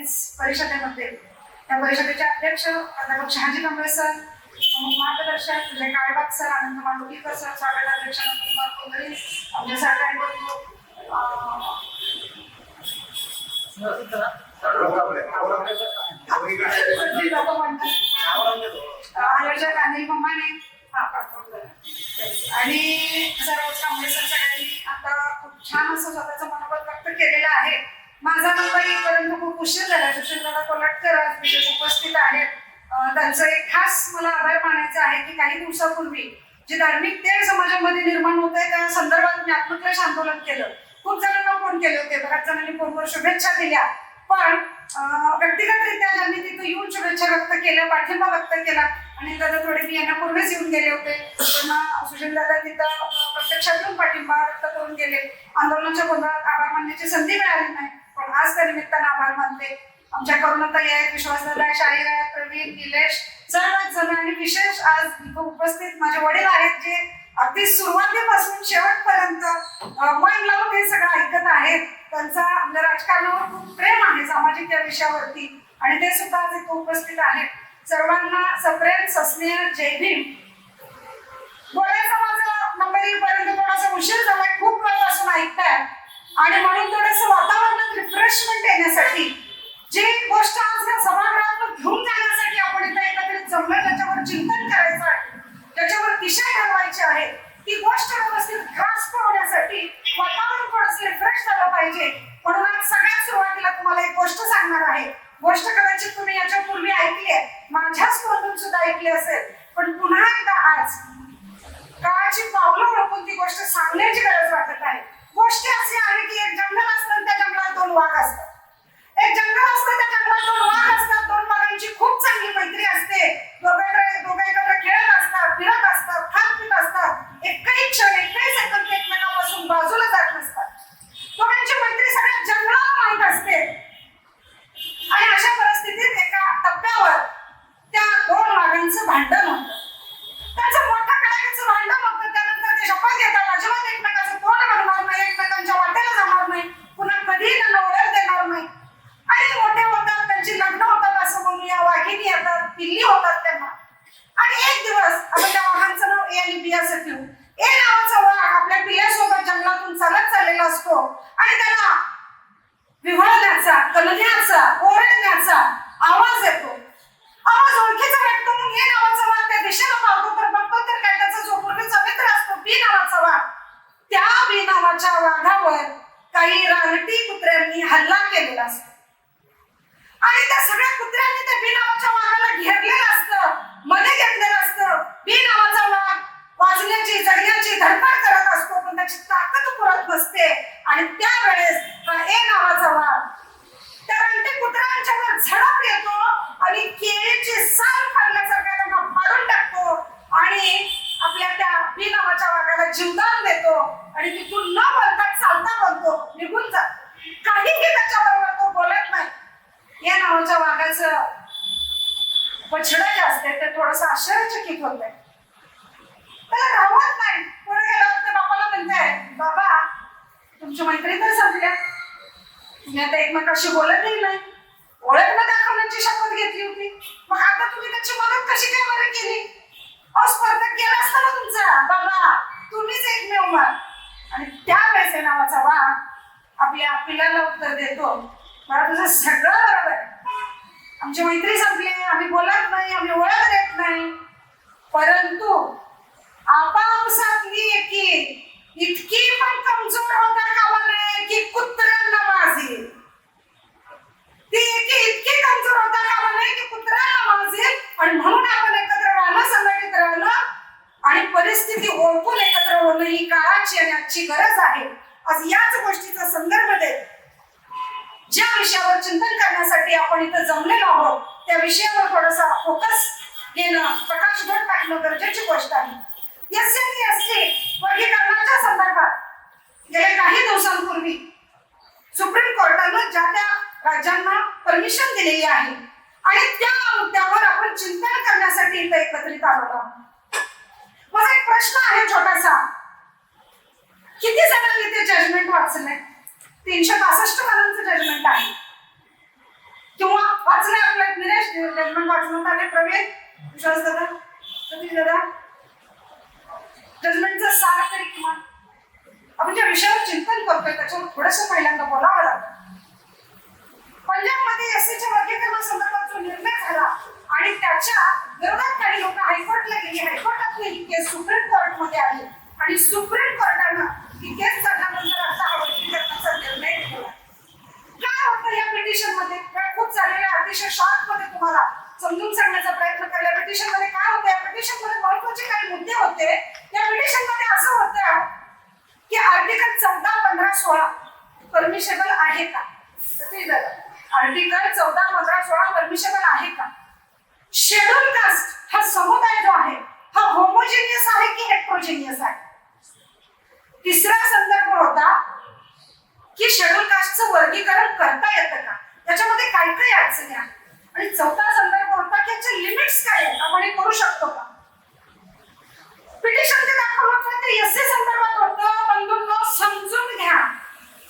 वीस परिषदेमध्ये. त्या परिषदेचे अध्यक्ष प्राध्यापक शहाजी कांबळे सर मार्गदर्शक विजय काळबाग सर आनंद मांडुलीकर सर स्वागत अध्यक्ष कुमार कोंगळे आमचे सरकारी म्हणतात आयोजक अनिल मम्माने आणि सर्वच कांबळे सर सगळ्यांनी आता खूप छान असं स्वतःचं मनोबल व्यक्त केलेलं आहे. माझा नंबर येईपर्यंत खूप उशीर झाला. सुशीलदादा कोलटकर आज विशेष उपस्थित आहेत. त्यांचं एक खास मला आभार मानायचं आहे की काही दिवसापूर्वी जे धार्मिक ते समाजामध्ये निर्माण होत आहे त्या संदर्भात मी आत्मक्लेश आंदोलन केलं. खूप जणांना फोन केले होते. बऱ्याच जणांनी फोनवर शुभेच्छा दिल्या. पण व्यक्तिगतरित्या ज्यांनी तिथं येऊन शुभेच्छा व्यक्त केल्या पाठिंबा व्यक्त केला आणि दादा थोडे मी येण्यापूर्वीच येऊन गेले होते. त्यांना सुशील दादा तिथं प्रत्यक्षातून पाठिंबा व्यक्त करून गेले. आंदोलनाच्या गोंधळात आभार मानण्याची संधी मिळाली नाही. पण आज त्या निमित्तानं आभार मानते. आमच्या करुणाताई आहेत विश्वासदादा आहे शाहीर आहेत प्रवीण निलेश सर्वच जण आणि विशेष आज उपस्थित माझे वडील आहेत जे अगदी सुरुवातीपासून शेवटपर्यंत मन लावून हे सगळं ऐकत आहेत. त्यांचा आपल्या राजकारणावर खूप प्रेम आहे सामाजिक या विषयावरती आणि ते सुद्धा आज इथं उपस्थित आहेत. सर्वांना सप्रेम सस्नेह जय भीम. बोलायचं माझा नंबर येईपर्यंत थोडासा उशीर झालाय. खूप वेळापासून ऐकताय. आणि म्हणून थोडस वातावरणात रिफ्रेशमेंट येण्यासाठी जी गोष्ट आज या सभागृहात घेऊन जाण्यासाठी आपण इथं एकत्रित जमलो त्याच्यावर चिंतन करायचं आहे त्याच्यावर दिशा ठरवायची आहे ती गोष्ट व्यवस्थित ग्रास्प होण्यासाठी वातावरण थोडस रिफ्रेश झालं पाहिजे. म्हणून आज सगळ्यात सुरुवातीला तुम्हाला एक गोष्ट सांगणार आहे. गोष्ट कदाचित तुम्ही याच्यापूर्वी ऐकली आहे माझ्याच तोंडून सुद्धा ऐकली असेल पण पुन्हा एकदा आज काळाची पावलं ओळखून ती गोष्ट सांगण्याची गरज वाटत आहे. गोष्टी अशी आहे की एक जंगल असतं त्या जंगलात दोन वाघ असतात. एक जंगल असतं त्या जंगलात दोन वाघ असतात. दोन वाघांची खूप चांगली मैत्री असते. दोघांकडे दोघे एकत्र खेळत असतात फिरत असतात खात पित असतात. एकही क्षण एकही सेकंद ते एकमेकांपासून बाजूला जात नसतात दोघांची मैत्री सगळ्या जंगलात माहीत असते आणि अशा परिस्थितीत एका टप्प्यावर त्या दोन वाघांचं भांडण होतं त्याचं मोठं कडाक्याचं भांडण होतं त्यानंतर ते शपथ घेतात अजिबात एकमेकाचं तोंड बघणार नाही एकमेकांच्या वाटेला जाणार नाही पुन्हा कधीही त्यांना ओळख देणार नाही आणि मोठे होतात त्यांची लग्न होतात असं म्हणूया वाघिणी येतात पिल्ली होतात त्यांना आणि एक दिवस आपण त्या वाघांचं नाव ए आणि बी असं ठेवू ए नावाचा वाघ आपल्या पिल्ल्यासोबत जंगलातून चालत चाललेला असतो आणि त्याला विव्हळण्याचा कलण्याचा ओरडण्याचा आवाज येतो. आवाज ओळखीचा वाटतो मग हे नावाचा वाघ त्या दिशेला पाहतो तर बघतो तर काय त्याचा जो पूर्वीचा मित्र असतो बी नावाचा वाघ. त्या बी नावाच्या वाघावर काही रानटी कुत्र्यांनी हल्ला केलेला असतो. आणि त्या सगळ्या कुत्र्यांनी त्या बी नावाच्या वाघाला घेरलेलं असतं मध्ये घेतलेलं असतं. बी नावाचा वाघ वाचण्याची जगण्याची धडपड करत असतो पण त्याची ताकद पुरत नसते. आणि त्यावेळेस हा ए नावाचा वाघ ते रानटी कुत्र्यांच्यावर झडप येतो आणि केळीची साल फाडल्यासारखा त्यांना फाडून टाकतो आणि आपल्या त्या बी नावाच्या वाघाला जीवदान देतो आणि तिथून न बोलता चालता बोलतो निघून जातो काहीही त्याच्याबरोबर तो बोलत नाही या नावाच्या वाघाचं बछडं जे असते ते थोडस आश्चर्यचकित होत आहे त्याला राहत नाही पुढे गेल्यावर ते बापाला म्हणताय बाबा तुमची मैत्री तर संपल्या तुम्ही आता एकमेकाशी बोलतही नाही ओळख न दाखवण्याची शपथ घेतली होती मग आता तुम्ही त्याची मदत कशी काय बरं केली अहो स्पर्धक गेला असता ना तुमचा बाबा तुम्हीच एकमेव मान आणि त्या वेळेस नावाचा वाघ आपल्या पिलाला उत्तर देतो. मला तुझं सगळं बरोबर आहे. आमची मैत्री संपली आम्ही बोलत नाही आम्ही ओळख देत नाही. परंतु आपापसातली एकी इतकी पण कमजोर होता कामा नये की कुत्र्यांना वाजेल. ती एकी इतकी कमजोर होता कामा नये की कुत्र्यांना वाजेल. आणि म्हणून आपण एकत्र राहणं संघटित राहणं आणि परिस्थिती ओळखून एकत्र होणं ही काळाची आणि आजची गरज आहे. आज याच गोष्टीचा संदर्भ देत ज्या विषयावर चिंतन करण्यासाठी आपण इथं जमलेलो आहोत त्या विषयावर थोडासा फोकस घेणं प्रकाशभर टाकणं गरजेची गोष्ट आहे. एस सी एस टी वर्गीकरणाच्या संदर्भात गेल्या काही दिवसांपूर्वी सुप्रीम कोर्टानं ज्या त्या राज्यांना परमिशन दिलेली आहे आणि त्या मुद्द्यावर आपण चिंतन करण्यासाठी इथं एकत्रित आलो आहोत. माझा एक प्रश्न आहे छोटासा. किती जणांनी ते जजमेंट वाचलंय? तीनशे पासष्ट जणांचं जजमेंट आहे. किंवा वाचले आपल्या निलेश जजमेंट वाचून आले प्रवीण विश्वास दादा सतीश दादा जजमेंटचं सार तरी किमान. आपण ज्या विषयावर चिंतन करतोय त्याच्यावर थोडस पहिल्यांदा बोलावं लागतं. पंजाबमध्ये वर्गीकरण संदर्भात जो निर्णय झाला आणि त्याच्या विरोधात काही लोक हायकोर्टला गेली. हायकोर्टातली ही केस सुप्रीम कोर्टमध्ये आली. आणि सुप्रीम कोर्टानं ही केस झाल्यानंतर आता वर्गीकरणाचा निर्णय घेतला. काय होतं या पिटिशनमध्ये खूप चाललेल्या अतिशय शॉर्टमध्ये तुम्हाला समजून सांगण्याचा प्रयत्न केला पिटिशनमध्ये काय होतं? या पिटिशनमध्ये महत्त्वाचे काही मुद्दे होते. या पिटिशनमध्ये असं होतं की आर्टिकल चौदा पंधरा सोळा परमिशेबल आहे का? आर्टिकल चौदा पंधरा सोळा परमिशेबल आहे का? शेड्यूल कास्ट हा समुदाय जो आहे हा होमोजेनियस आहे की हेट्रोजेनियस आहे? तिसरा संदर्भ होता की शेड्यूल कास्टचं वर्गीकरण करता येतं का? त्याच्यामध्ये काय काय अडचणी आहेत. आणि चौथा संदर्भ होता की याचे लिमिट्स काय आहेत? आपण हे करू शकतो का पिटिशन जे दाखल होतं ते एससी संदर्भात होतं बंधूंनो समजून घ्या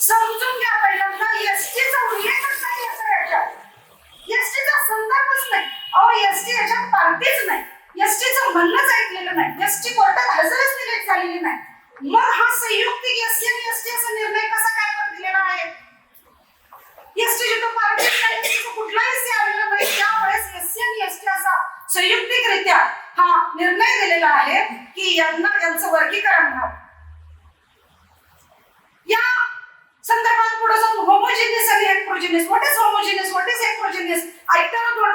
समजून घ्या पहिल्यांदा एसटीचा उल्लेखच नाही असं याच्यात एसटीचा संदर्भच नाही अहो एसटी याच्यात पार्टीच नाही एसटीचं म्हणणंच ऐकलेलं नाही एसटी कोर्टात हजरच निलेट झालेली नाही मग हा संयुक्तिक एससी आणि एसटी असा निर्णय कसा काय पण दिलेला आहे एसटी जिथं पार्टी नाही तिथं कुठलाही सी आलेला नाही त्यावेळेस एससी आणि एसटी असा संयुक्तिकरित्या हा निर्णय दिलेला आहे की यांना यांचं वर्गीकरण व्हावं या संदर्भात पुढे जाऊन होमोजिनियस आणि heterogeneous what is homogeneous what is heterogeneous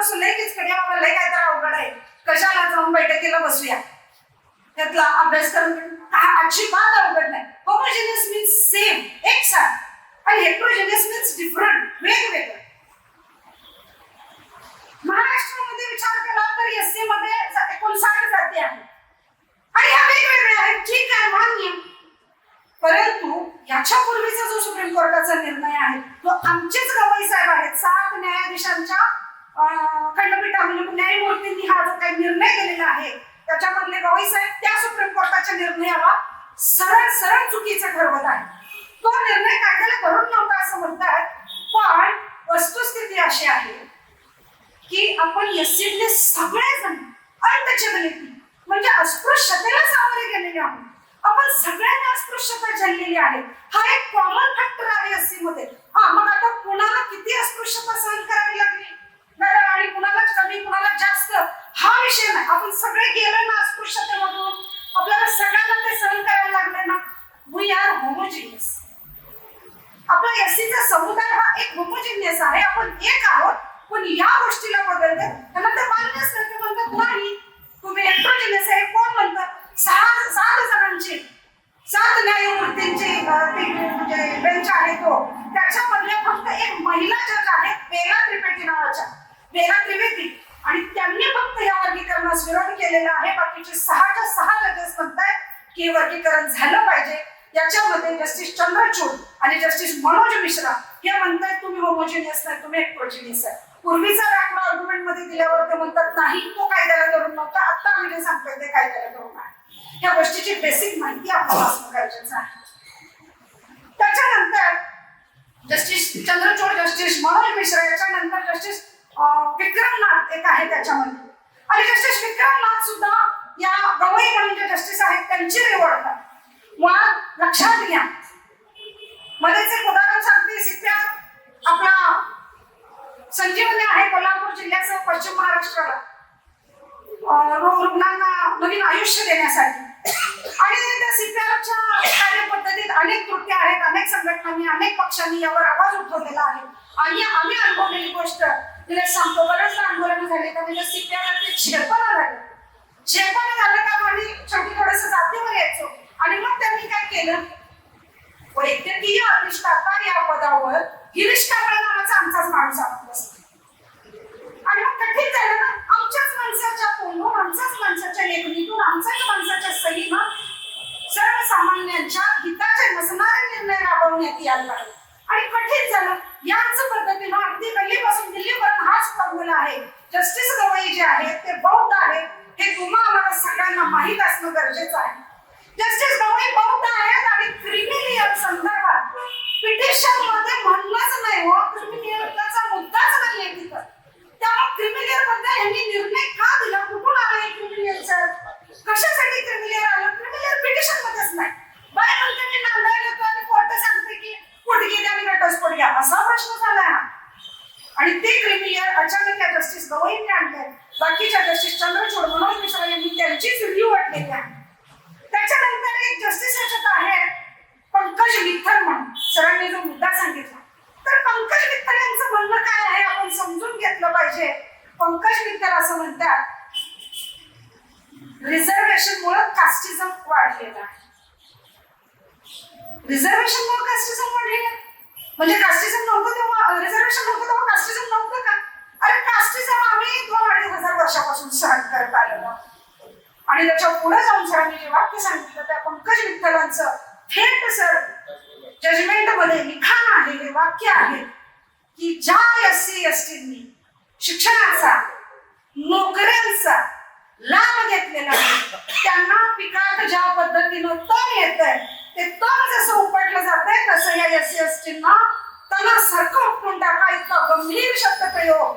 बसू लय किचकट या लय काय तर अवघड आहे. कशाला जाऊन बैठकीला बसूया? त्यातला अभ्यास करून काय अजिबात अवघड नाही. होमोजेनियस मीन्स सेम एक साथ. आणि हेट्रोजेनियस मीन्स डिफरंट वेगवेगळं. महाराष्ट्रामध्ये विचार केला तर एससी मध्ये एकोणसाठ जाती आहेत. आणि ह्या वेगवेगळ्या आहेत. ठीक आहे मान्य. परंतु याच्या पूर्वीचा जो सुप्रीम कोर्टाचा निर्णय आहे तो आमचेच गवई साहेब आहेत. सात न्यायाधीशांच्या खंडपीठामध्ये म्हणजे न्यायमूर्तींनी हा जो काही निर्णय केलेला आहे त्याच्यामधले गवई साहेब त्या सुप्रीम कोर्टाच्या निर्णयाला सरळ सरळ चुकीचं ठरवत आहे तो निर्णय कायद्याला धरून नव्हता असं म्हणतात पण वस्तुस्थिती अशी आहे की आपण एससीतले सगळेजण अनटचेबिलिटी म्हणजे अस्पृश्यतेला सामोरे गेलेले आहोत. आपण सगळ्यांना अस्पृश्यता झेललेली आहे. हा एक कॉमन फॅक्टर आहे एससी मध्ये. हा मग आता कुणाला किती अस्पृश्यता सहन करावी लागली? बरं, आणि कुणाला कमी कुणाला जास्त हा विषय नाही. आपण सगळे गेलो ना अस्पृश्यतेमधून. आपल्याला सगळ्यांना ते सहन करायला लागले ना. वी आर होमोजिनियस आपला एससीचा समुदाय हा एक होमोजिनियस आहे. आपण एक आहोत पण या गोष्टीला बदलते त्यांना ते मान्यच नाही ते म्हणतात नाही तुम्ही हेट्रोजिनियस आहे. कोण म्हणतात सहा सात जणांचे. सात न्यायमूर्तींचे म्हणजे बेंच आहे तो. त्याच्यामधल्या फक्त एक महिला जज आहेत बेला त्रिपेटी नावाच्या. बेला त्रिवेदी आणि त्यांनी फक्त या वर्गीकरणास विरोध केलेला आहे. बाकीचे सहाच्या सहा जजेस म्हणतायत की हे वर्गीकरण झालं पाहिजे. याच्यामध्ये जस्टिस चंद्रचूड आणि जस्टिस मनोज मिश्रा हे म्हणतात तुम्ही होमोजिनियस नाही तुम्ही हेट्रोजिनियस आहे. पूर्वीचा दाखला आर्ग्युमेंटमध्ये दिल्यावर ते म्हणतात नाही तो कायद्याला धरून नव्हता. आता आम्ही जे सांगतोय ते कायद्याला धरून आहे. या गोष्टीची बेसिक माहिती आपल्याला असणं गरजेचं आहे. त्याच्यानंतर जस्टिस चंद्रचूड जस्टिस मनोज मिश्रा याच्यानंतर जस्टिस विक्रमनाथ एक आहे त्याच्यामध्ये. आणि जस्टिस विक्रमनाथ सुद्धा या गवई म्हणून जे जस्टिस आहेत त्यांची निवड होतात मुळात लक्षात घ्या. मध्येच एक उदाहरण सांगते सीपीआर आपला संजीवनी आहे कोल्हापूर जिल्ह्याचं पश्चिम महाराष्ट्राला. रुग्णांना नवीन आयुष्य देण्यासाठी. आणि त्या सीपीआरच्या कार्यपद्धतीत अनेक त्रुट्या आहेत अनेक संघटनांनी अनेक पक्षांनी यावर आवाज उठवलेला आहे. आणि आम्ही अनुभवलेली गोष्ट तिला सांगतो बरेचदा आंदोलन झाले तर तिला म्हणजे सीपीआर छेपणं झालं छेपणं झालं का आम्ही शेवटी थोडस जातीवर यायचो. आणि मग त्यांनी काय केलं? वैद्यकीय अधिष्ठाता या पदावर गिरीश कांबळे नावाचा आमचाच माणूस आपण आणि मग कठीण झालं ना आमच्याच माणसाच्या फोनवर आमच्याच माणसाच्या लेखणीतून आमच्याच माणसाच्या सहीनं सर्वसामान्यांच्या हिताचे नसणारे निर्णय राबवण्यात यायला लागले. आणि कठीण झालं. याच पद्धतीनं अगदी गल्लीपासून दिल्लीपर्यंत हाच फॉर्म्युला आहे. जस्टिस गवई जे आहेत ते बौद्ध आहेत. हे तुम्हा आम्हाला सगळ्यांना माहीत असणं गरजेचं आहे. जस्टिस गवई बौद्ध आहेत आणि क्रिमिनियल संदर्भात. पिटिशनमध्ये म्हणलंच नाही हो क्रिमिनियलचा मुद्दाच बनले तिथं त्या जस्टिस गवईंनी आणल्या बाकीच्या जस्टिस चंद्रचूड मनोज मिश्रा यांनी त्यांचीच रिव्ह्यू वाटलेली आहे त्याच्यानंतर एक जस्टिस याच्यात आहे पंकज विठ्ठल म्हणून सरांनी जो मुद्दा सांगितला तर पंकज विठ्ठल यांचं म्हणणं काय आहे आपण समजून घेतलं पाहिजे पंकज विठ्ठल असं म्हणतात रिझर्वेशन मुळे कास्टिझम वाढलेलं आहे. रिझर्वेशन मुळे कास्टिझम वाढलेलं म्हणजे कास्टिझम नव्हतं तेव्हा रिझर्वेशन नव्हतं तेव्हा कास्टिझम नव्हतं का? अरे कास्टिझम आम्ही दोन अडीच हजार वर्षापासून सहन करत आलेलो. आणि त्याच्या पुढे जाऊन सरांनी जे वाक्य सांगितलं त्या पंकज विठ्ठलांचं थेट सर जजमेंटमध्ये लिखाण आहे हे वाक्य आहे की ज्या एस सी एस टीनी शिक्षणाचा नोकऱ्यांचा लाभ घेतलेला त्यांना पिकात ज्या पद्धतीनं तण येत आहे ते तण जसं उपटलं जात आहे तसं या एस सी एस टीना तणासारखं उपटून टाका. इतका गंभीर शब्द प्रयोग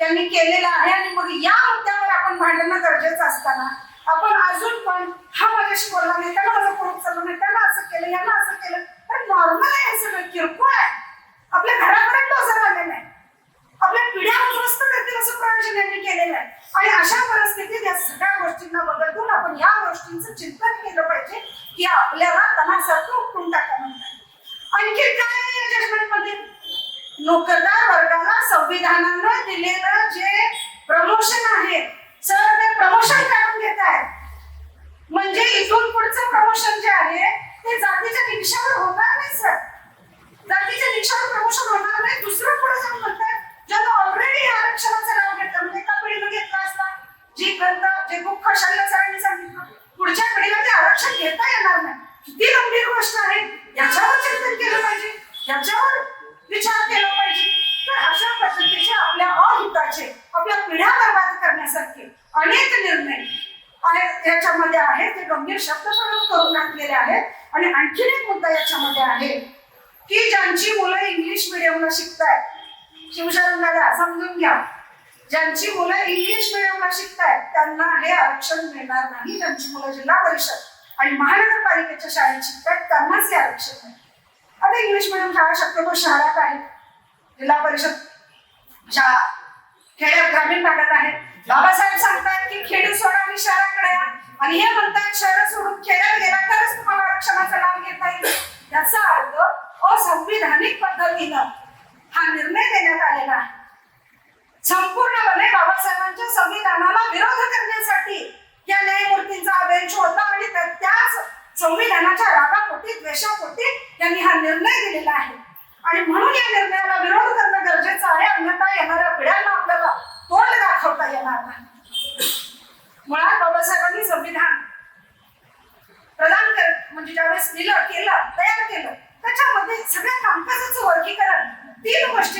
त्यांनी केलेला आहे. आणि मग या मुद्द्यावर आपण भांडणं गरजेचं असताना आपण अजून पण हा माझ्याशी बोलला नाही त्याला माझं कोण चाललं नाही त्याला असं केलं याला असं केलं. तर नॉर्मल आहे सगळं किरकोळ आहे. आपल्या घराकडे असं आले नाही आपल्या पिढ्या उद्ध्वस्त करतील असं प्रयोजन यांनी केलेलं आहे. आणि अशा परिस्थितीत या सगळ्या गोष्टींना बदलून आपण या गोष्टींचं चिंतन केलं पाहिजे की आपल्याला तणासारखं उपटून टाका म्हणतात आणखी काय या जजमेंटमध्ये नोकरदार वर्गाला संविधानानं दिलेलं जे प्रमोशन आहे सर ते प्रमोशन काढून घेत आहेत. म्हणजे इथून पुढचं प्रमोशन जे आहे ते जातीच्या निकषावर होणार नाही सर. जातीच्या निकषावर प्रमोशन होणार नाही दुसरं पुढे जाऊन म्हणतात ज्यांना ऑलरेडी आरक्षणाचं नाव घेतलं म्हणजे एका पिढीनं घेतला असता जी ग्रंथ जे खूप शल्य सरांनी सांगितलं पुढच्या पिढीला ते आरक्षण घेता येणार नाही. किती गंभीर गोष्ट आहे. याच्यावर चिंतन केलं पाहिजे. याच्यावर विचार केला पाहिजे. तर अशा पद्धतीचे आपल्या अहिताचे आपल्या पिढ्या बर्बाद करण्यासारखे अनेक निर्णय याच्यामध्ये आहेत ते गंभीर शब्द प्रयोग करून टाकलेले आहेत. आणि आणखीन एक मुद्दा याच्यामध्ये आहे की ज्यांची मुलं इंग्लिश मिडियमला शिकतायत शिवशरण दादा समजून घ्या. ज्यांची मुलं इंग्लिश मिडियमला शिकतायत त्यांना हे आरक्षण मिळणार नाही. ज्यांची मुलं जिल्हा परिषद आणि महानगरपालिकेच्या शाळेत शिकतायत त्यांनाच हे आरक्षण मिळेल आता इंग्लिश मिडियम शाळा शक्यतो शहरात आहे. जिल्हा परिषद शाळा खेड्यात ग्रामीण भागात आहे. बाबासाहेब सांगतात की खेडी सोडा आणि शहराकडे या. आणि हे म्हणतात शहर सोडून खेड्यात गेला तरच तुम्हाला आरक्षणाचा लाभ घेता येईल. याचा अर्थ असंविधानिक पद्धतीनं हा निर्णय देण्यात आलेला संपूर्णपणे बाबासाहेबांच्या संविधानाला विरोध करण्यासाठी या न्यायमूर्तींचा बेंच होता आणि त्याच संविधानाच्या रागापोटी द्वेषापोटी त्यांनी हा निर्णय दिलेला आहे. आणि म्हणून या निर्णयाला विरोध करणं गरजेचं आहे. अन्यथा येणाऱ्या पिढ्यांना आपल्याला तोंड दाखवता येणार नाही. मुळात बाबासाहेबांनी संविधान प्रदान कर म्हणजे ज्यावेळेस दिलं केलं तयार केलं त्याच्यामध्ये सगळ्या कामकाजाचं वर्गीकरण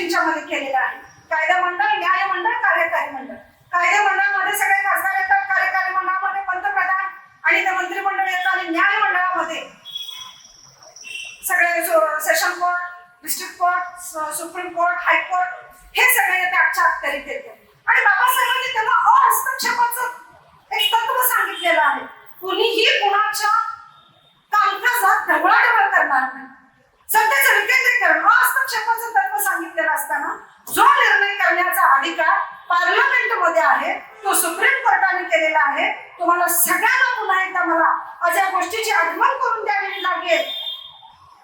तीन गोष्टींच्या मध्ये केलेलं आहे कायदा मंडळ न्याय मंडळ कार्यकारी मंडळ कायदा मंडळामध्ये सगळे खासदार येतात कार्यकारी मंडळामध्ये पंतप्रधान आणि ते मंत्रिमंडळ येतं आणि न्याय मंडळामध्ये सगळे session court district court supreme court high court हे सगळे येते आजच्या अखत्यारीत येते आणि बाबासाहेबांनी तेव्हा अहस्तक्षेपाचं एक तत्व सांगितलेलं आहे कुणीही कुणाच्या कामकाजात ढवळाढवळ करणार नाही सत्तेचं विकेंद्रीकरण हस्तक्षेपाचं तत्व सांगितलेलं असताना जो निर्णय करण्याचा अधिकार पार्लमेंटमध्ये आहे तो सुप्रीम कोर्टाने केलेला आहे तुम्हाला सगळ्यांना अशा गोष्टीची आठवण करून द्यावी लागेल.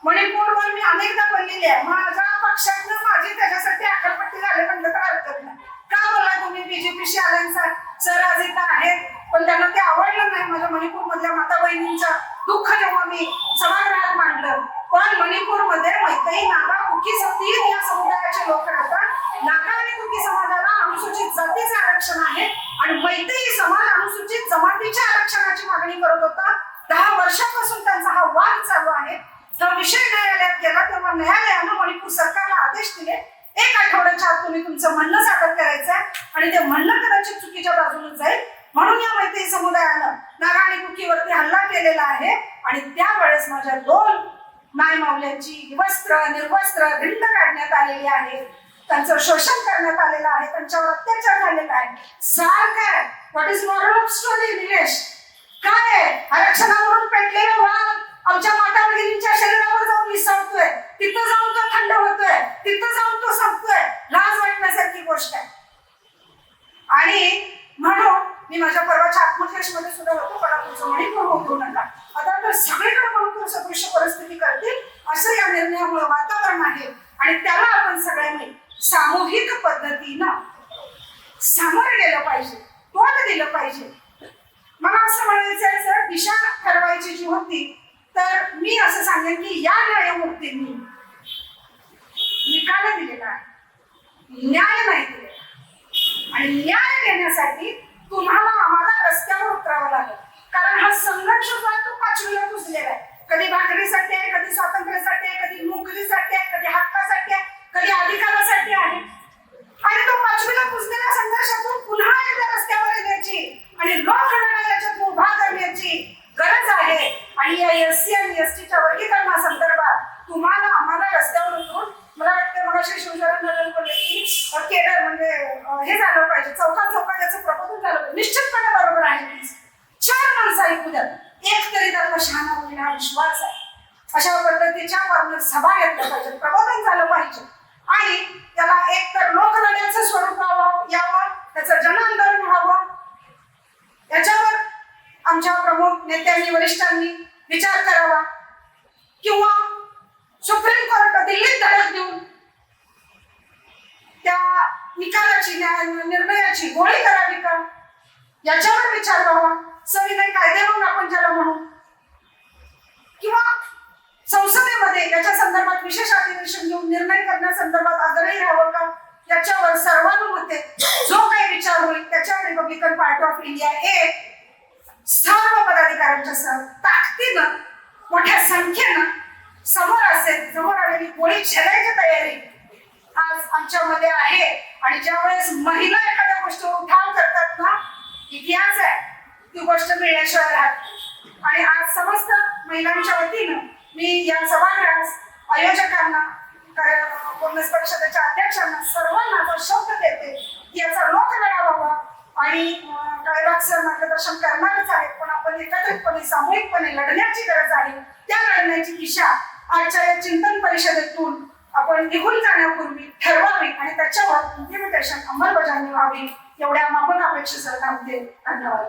मणिपूरवर मी अनेकदा बोललेली आहे. माझ्या पक्षातनं माझी त्याच्यासाठी अकलपट्टी झाली म्हणलं तर हरकत नाही. का बोला तुम्ही बीजेपीशी आल्यांचा सर आज इथं आहेत. पण त्यांना ते आवडलं नाही माझ्या मणिपूर मधल्या माता बहिणींचं. दुःख जेव्हा मी सभागृहात मांडलं. पण मणिपूरमध्ये मैत्री नागा कुकी सतीन या समुदायाचे लोक राहतात. नागा आणि कुकी समाजाला अनुसूचित जातीचे आरक्षण आहे. आणि मैत्री समाज अनुसूचित जमातीच्या आरक्षणाची मागणी करत होता. दहा वर्षापासून त्यांचा हा वाद चालू आहे. जेव्हा विषय न्यायालयात गेला तेव्हा न्यायालयानं मणिपूर सरकारला आदेश दिले. एक आठवड्याच्या आत तुम्ही तुमचं म्हणणं सादर करायचं आहे आणि ते म्हणणं कदाचित चुकीच्या बाजूने जाईल. म्हणून या मैत्री समुदायानं नागा आणि कुकीवरती हल्ला केलेला आहे. आणि त्यावेळेस माझ्या दोन मायमावल्याची वस्त्र निर्वस्त्र भिंत काढण्यात आलेली आहे. त्यांचं शोषण करण्यात आलेलं आहे त्यांच्यावर अत्याचार झालेला आहे. सार काय what is moral of story Nilesh काय आहे? आरक्षणावरून पेटलेला वाघ आमच्या माता भगिनींच्या शरीरावर जाऊन विसावतोय तिथं जाऊन तो थंड होतोय तिथं जाऊन तो संपतोय लाज वाटण्यासारखी गोष्ट आहे असं या निर्णयामुळे वातावरण आहे आणि त्याला आपण सगळ्यांनी सामूहिक पद्धतीनं सामोरं गेलं पाहिजे तोंड दिलं पाहिजे मला असं म्हणायचं आहे जर दिशा ठरवायची जी होती तर मी असं सांगेन की या न्यायमूर्तींनी निकाल दिलेला आहे. न्याय नाही दिलेला आणि न्याय देण्यासाठी तुम्हाला आम्हाला रस्त्यावर उतरावं लागेल. कारण हा संघर्ष जो आहे तो पाचवीला पुजलेला आहे. कधी भाकरीसाठी आहे कधी स्वातंत्र्यासाठी आहे कधी नोकरीसाठी आहे कधी हक्कासाठी आहे कधी अधिकारासाठी आहे. आणि तो पाचवीला पुजलेल्या संघर्षातून पुन्हा एकदा रस्त्यावर येण्याची आणि लोक याच्यात उभा करण्याची गरज आहे. आणि या एस सी आणि एस टीच्या वर्गीकरणासंदर्भात तुम्हाला आम्हाला रस्त्यावर उतरून मला वाटतं मग शिवशरण बोलले की केडर म्हणजे हे झालं पाहिजे. चौकात चौकात त्याचं प्रबोधन झालं पाहिजे. निश्चितपणे बरोबर आहे चार माणसं ऐकू द्यात एक तरी त्यांना शहाणा होईल हा विश्वास आहे. अशा पद्धतीच्या वर्ण सभा घेतल्या पाहिजे प्रबोधन झालं पाहिजे. आणि त्याला एक तर लोकलढ्याचं स्वरूप व्हावं यावं त्याचं जनआंदोलन व्हावं याच्यावर आमच्या प्रमुख नेत्यांनी वरिष्ठांनी विचार करावा. किंवा सुप्रीम कोर्ट दिल्लीत धडक देऊन त्या निकालाची न्याय निर्णयाची गोळी करावी का? याच्यावर विचार व्हावा. सविनय कायदे म्हणून आपण ज्याला म्हणू. किंवा संसदेमध्ये याच्या संदर्भात विशेष अधिवेशन घेऊन निर्णय करण्यासंदर्भात आग्रही राहावं का? याच्यावर सर्वानुमते जो काही विचार होईल त्याच्यावर रिपब्लिकन पार्टी ऑफ इंडिया हे सर्व पदाधिकाऱ्यांच्या सह ताकदीनं मोठ्या संख्येनं समोर असेल समोर आलेली गोळी छेदायची तयारी आज आमच्यामध्ये आहे. आणि ज्यावेळेस महिला एखाद्या गोष्टीवर उठाव करतात ना इतिहास आहे. ती गोष्ट मिळण्याशिवाय राहत आणि आज समस्त महिलांच्या वतीनं मी या सभागृहास आयोजकांना काँग्रेस पक्षाच्या अध्यक्षांना सर्वांना तो शब्द देते की याचा लोकलढा व्हावा. आणि अं, सर मार्गदर्शन करणारच आहेत पण आपण एकत्रितपणे सामूहिकपणे लढण्याची गरज आहे. त्या लढण्याची दिशा आजच्या या चिंतन परिषदेतून आपण निघून जाण्यापूर्वी ठरवावी आणि त्याच्यावर इम्प्लिमेंटेशन अंमलबजावणी व्हावी एवढ्या मापन अपेक्षेसह सरकारमध्ये धन्यवाद.